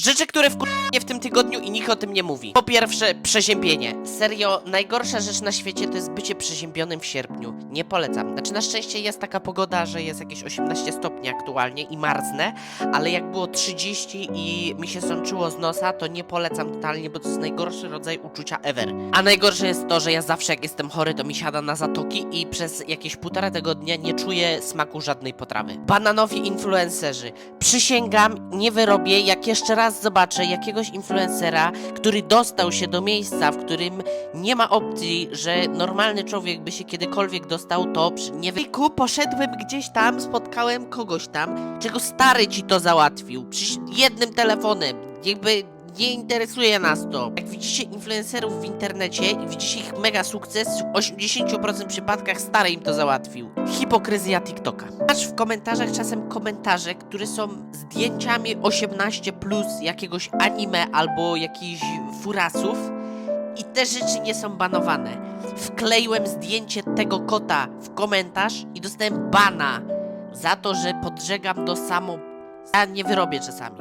Rzeczy, które wkurzają w tym tygodniu i nikt o tym nie mówi. Po pierwsze, przeziębienie. Serio, najgorsza rzecz na świecie to jest bycie przeziębionym w sierpniu. Nie polecam. Znaczy, na szczęście jest taka pogoda, że jest jakieś 18 stopni aktualnie i marznę, ale jak było 30 i mi się sączyło z nosa, to nie polecam totalnie, bo to jest najgorszy rodzaj uczucia ever. A najgorsze jest to, że ja zawsze jak jestem chory, to mi siada na zatoki i przez jakieś półtora tygodnia nie czuję smaku żadnej potrawy. Bananowi influencerzy. Przysięgam, nie wyrobię, jak jeszcze raz zobaczę jakiegoś influencera, który dostał się do miejsca, w którym nie ma opcji, że normalny człowiek by się kiedykolwiek dostał, to przy... nie wyku poszedłem gdzieś tam, spotkałem kogoś tam, czego stary ci to załatwił. Jednym telefonem, jakby nie interesuje nas to. Jak widzicie influencerów w internecie i widzicie ich mega sukces, w 80% przypadkach stary im to załatwił. Hipokryzja TikToka. Masz w komentarzach czasem komentarze, które są zdjęciami 18 plus jakiegoś anime albo jakichś furasów i te rzeczy nie są banowane. Wkleiłem zdjęcie tego kota w komentarz i dostałem bana za to, że podżegam do samo... Ja nie wyrobię czasami.